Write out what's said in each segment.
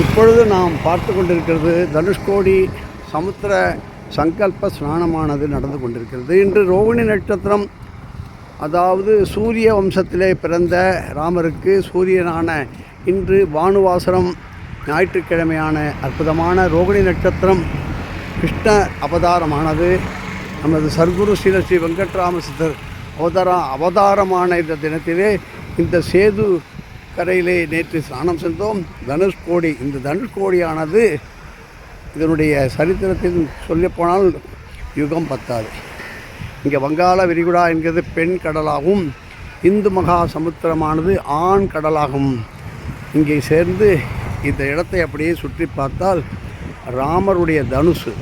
இப்பொழுது நாம் பார்த்து கொண்டிருக்கிறது தனுஷ்கோடி சமுத்திர சங்கல்ப ஸ்நானமானது நடந்து கொண்டிருக்கிறது. இன்று ரோகிணி நட்சத்திரம் அதாவது சூரிய வம்சத்திலே பிறந்த ராமருக்கு சூரியனான இன்று பானுவாசரம் ஞாயிற்றுக்கிழமையான அற்புதமான ரோகிணி நட்சத்திரம் கிருஷ்ண அவதாரமானது. நமது சர்க்குரு ஸ்ரீல ஸ்ரீ வெங்கட்ராம சித்தர் அவதாரா அவதாரமான இந்த தினத்திலே இந்த சேது கரையிலே நேற்று ஸ்நானம் சென்றோம். தனுஷ்கோடி இந்த தனுஷ்கோடியானது இதனுடைய சரித்திரத்தில் சொல்லப்போனால் யுகம் பத்தாது இங்கே வங்காள விரிகுடா என்கிறது பெண் கடலாகவும் இந்து மகா சமுத்திரமானது ஆண் கடலாகும். இங்கே சேர்ந்து இந்த இடத்தை அப்படியே சுற்றி பார்த்தால் ராமருடைய தனுசு.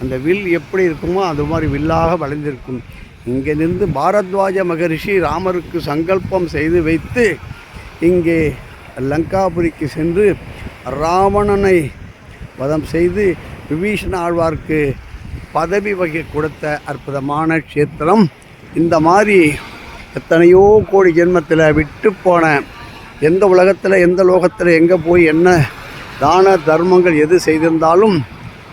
அந்த வில் எப்படி இருக்குமோ அது மாதிரி வில்லாக வளைந்திருக்கும். இங்கே நின்று பாரத்வாஜ மகரிஷி ராமருக்கு சங்கல்பம் செய்து வைத்து இங்கே லங்காபுரிக்கு சென்று ராவணனை வதம் செய்து விபீஷண ஆழ்வார்க்கு பதவி வகை கொடுத்த அற்புதமான க்ஷேத்திரம். இந்த மாதிரி எத்தனையோ கோடி ஜென்மத்தில் விட்டு போன எந்த உலகத்தில் எந்த லோகத்தில் எங்கே போய் என்ன தான தர்மங்கள் எது செய்திருந்தாலும்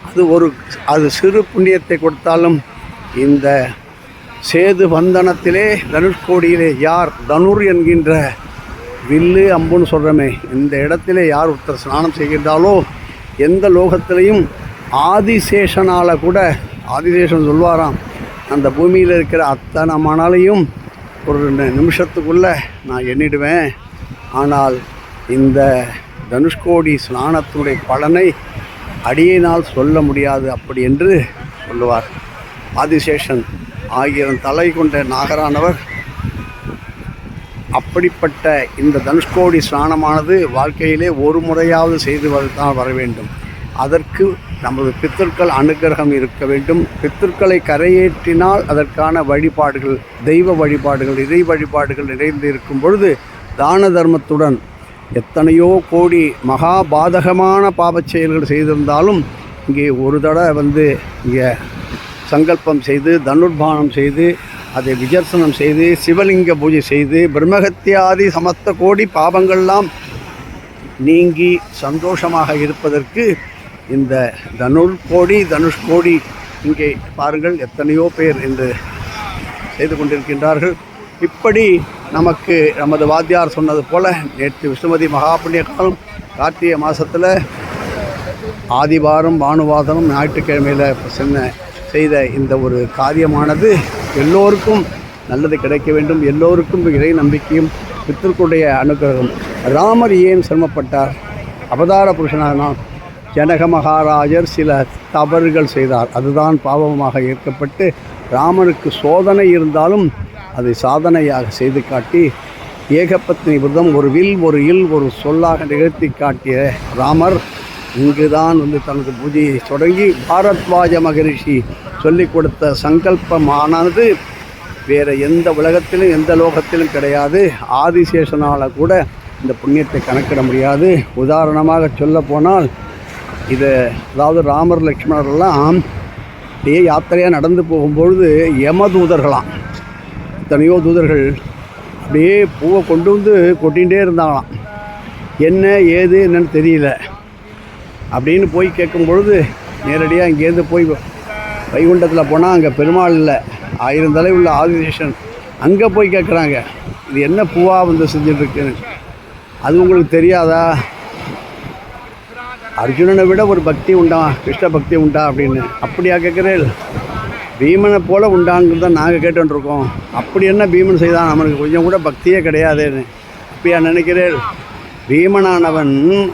அது ஒரு அது சிறு புண்ணியத்தை கொடுத்தாலும் இந்த சேது வந்தனத்திலே தனுஷ்கோடியிலே யார் தனுர் என்கின்ற வில்லு அம்புன்னு சொல்கிறோமே இந்த இடத்துல யார் ஒருத்தர் ஸ்நானம் செய்கின்றாலோ எந்த லோகத்திலையும் ஆதிசேஷனால் கூட ஆதிசேஷன் சொல்வாராம். அந்த பூமியில் இருக்கிற அத்தனை மணலையும் ஒரு நிமிஷத்துக்குள்ளே நான் எண்ணிடுவேன். ஆனால் இந்த தனுஷ்கோடி ஸ்நானத்தினுடைய பலனை அடியினால் சொல்ல முடியாது அப்படி என்று சொல்லுவார். ஆதிசேஷன் ஆகிய தலை கொண்ட நாகரானவர் அப்படிப்பட்ட இந்த தனுஷ்கோடி ஸ்நானமானது வாழ்க்கையிலே ஒரு முறையாவது செய்து தான் வர வேண்டும். அதற்கு நமது பித்தர்கள் அனுக்கிரகம் இருக்க வேண்டும். பித்தர்களை கரையேற்றினால் அதற்கான வழிபாடுகள் தெய்வ வழிபாடுகள் இறை வழிபாடுகள் நிறைந்து இருக்கும் பொழுது தான தர்மத்துடன் எத்தனையோ கோடி மகா பாதகமான பாவச் செயல்கள் செய்திருந்தாலும் இங்கே ஒரு தடவை வந்து இங்கே சங்கல்பம் செய்து தனுர்பானம் செய்து அதை விஜர்சனம் செய்து சிவலிங்க பூஜை செய்து பிரம்மகத்தியாதி சமத்த கோடி பாவங்கள்லாம் நீங்கி சந்தோஷமாக இருப்பதற்கு இந்த தனுர் கோடி தனுஷ்கோடி இங்கே பாருங்கள் எத்தனையோ பேர் என்று செய்து கொண்டிருக்கின்றார்கள். இப்படி நமக்கு நமது வாத்தியார் சொன்னது போல நேற்று விஷ்ணுமதி மகாபுண்ணிய காலம் கார்த்திகை மாதத்தில் ஆதிவாரம் பானுவாதனம் ஞாயிற்றுக்கிழமையில் சென்ன செய்த இந்த ஒரு காரியமானது எல்லோருக்கும் நல்லது கிடைக்க வேண்டும். எல்லோருக்கும் இறை நம்பிக்கையும் பித்திருக்குடைய அனுகிரகம். ராமர் ஏன் சிரமப்பட்டார்? அவதார புருஷனாக நான் ஜனக மகாராஜர் சில தவறுகள் செய்தார். அதுதான் பாவமாக ஏற்கப்பட்டு ராமனுக்கு சோதனை இருந்தாலும் அதை சாதனையாக செய்து காட்டி ஏகபத்னி விரதம் ஒரு வில் ஒரு இல் ஒரு சொல்லாக நிகழ்த்தி காட்டிய ராமர் இங்குதான் வந்து தனது பூஜையை தொடங்கி பாரத்வாஜ மகரிஷி சொல்லிக் கொடுத்த சங்கல்பமானது வேறு எந்த உலகத்திலும் எந்த லோகத்திலும் கிடையாது. ஆதிசேஷனால் கூட இந்த புண்ணியத்தை கணக்கிட முடியாது. உதாரணமாக சொல்ல போனால் இது அதாவது ராமர் லக்ஷ்மணர்லாம் அப்படியே யாத்திரையாக நடந்து போகும்பொழுது யமதூதர்களாம். எத்தனையோ தூதர்கள் அப்படியே பூவை கொண்டு வந்து கொட்டிகிட்டே இருந்தாங்களாம். என்ன ஏது என்னன்னு தெரியல. அப்படின்னு போய் கேட்கும் பொழுது நேரடியாக இங்கேருந்து போய் வைகுண்டத்தில் போனால் அங்கே பெருமாள் இல்லை ஆயிரம் தலை உள்ள ஆதிசேஷன் அங்கே போய் கேட்குறாங்க. இது என்ன பூவாக வந்து செஞ்சுட்ருக்குன்னு. அது உங்களுக்கு தெரியாதா? அர்ஜுனனை விட ஒரு பக்தி உண்டா? கிருஷ்ண பக்தி உண்டா அப்படின்னு. அப்படியா கேட்குறேன் பீமனை போல உண்டாங்கிறது தான் நாங்கள் கேட்டுருக்கோம் அப்படி என்ன பீமன் செய்தான்? அவனுக்கு கொஞ்சம் கூட பக்தியே கிடையாதுன்னு. அப்படியா நினைக்கிறேன் பீமனானவன்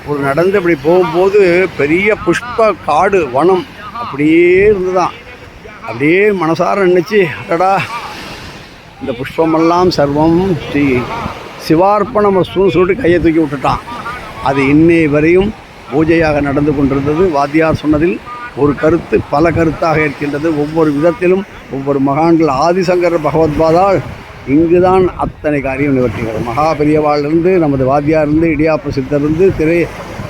ஒரு நடந்து இப்படி போகும்போது பெரிய புஷ்ப காடு வனம் அப்படியே இருந்துதான் அப்படியே மனசார நினச்சி அடடா இந்த புஷ்பமெல்லாம் சர்வம் ஸ்ரீ சிவார்ப்பணம் வஸ்துன்னு சொல்லிட்டு கையை தூக்கி விட்டுட்டான். அது இன்னை வரையும் பூஜையாக நடந்து கொண்டிருந்தது. வாத்தியார் சொன்னதில் ஒரு கருத்து பல கருத்தாக இருக்கின்றது. ஒவ்வொரு விதத்திலும் ஒவ்வொரு மகான்கள் ஆதிசங்கர பகவத்பாதால் இங்குதான் அத்தனை காரியம் நிவர்த்திகள் மகாபெரியவாளிலிருந்து நமது வாத்தியாரிலிருந்து இடியாப்ப சித்தரிருந்து திரை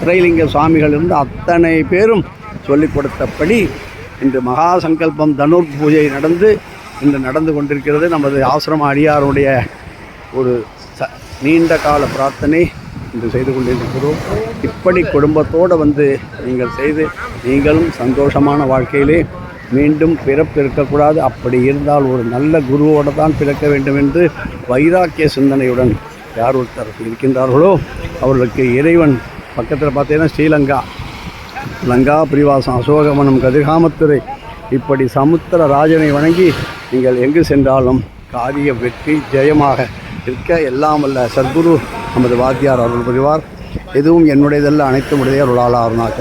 திரைலிங்க சுவாமிகள் இருந்து அத்தனை பேரும் சொல்லிக் கொடுத்தபடி இன்று மகா சங்கல்பம் தனுர் பூஜை நடந்து இன்று நடந்து கொண்டிருக்கிறது. நமது ஆசிரம அடியாருடைய ஒரு ச நீண்ட கால பிரார்த்தனை இன்று செய்து கொண்டிருக்கிறோம். இப்படி குடும்பத்தோடு வந்து நீங்கள் செய்து நீங்களும் சந்தோஷமான வாழ்க்கையிலே மீண்டும் பிறப்பு இருக்கக்கூடாது அப்படி இருந்தால் ஒரு நல்ல குருவோடு தான் பிறக்க வேண்டும் என்று வைராக்கிய சிந்தனையுடன் யார் ஒருத்தர் இருக்கின்றார்களோ அவர்களுக்கு இறைவன் பக்கத்தில் பார்த்தீங்கன்னா ஸ்ரீலங்கா. லங்கா பிரிவாசம் அசோகமனம் கதிர்காமத்துறை இப்படி சமுத்திர ராஜனை வணங்கி நீங்கள் எங்கு சென்றாலும் காரிய வெற்றி ஜெயமாக இருக்க எல்லாம் அல்ல. சத்குரு நமது வாத்தியார் அருள் புரிவார். எதுவும் என்னுடையதல்ல அனைத்து உடைய அருளாளா அருணாக்கர்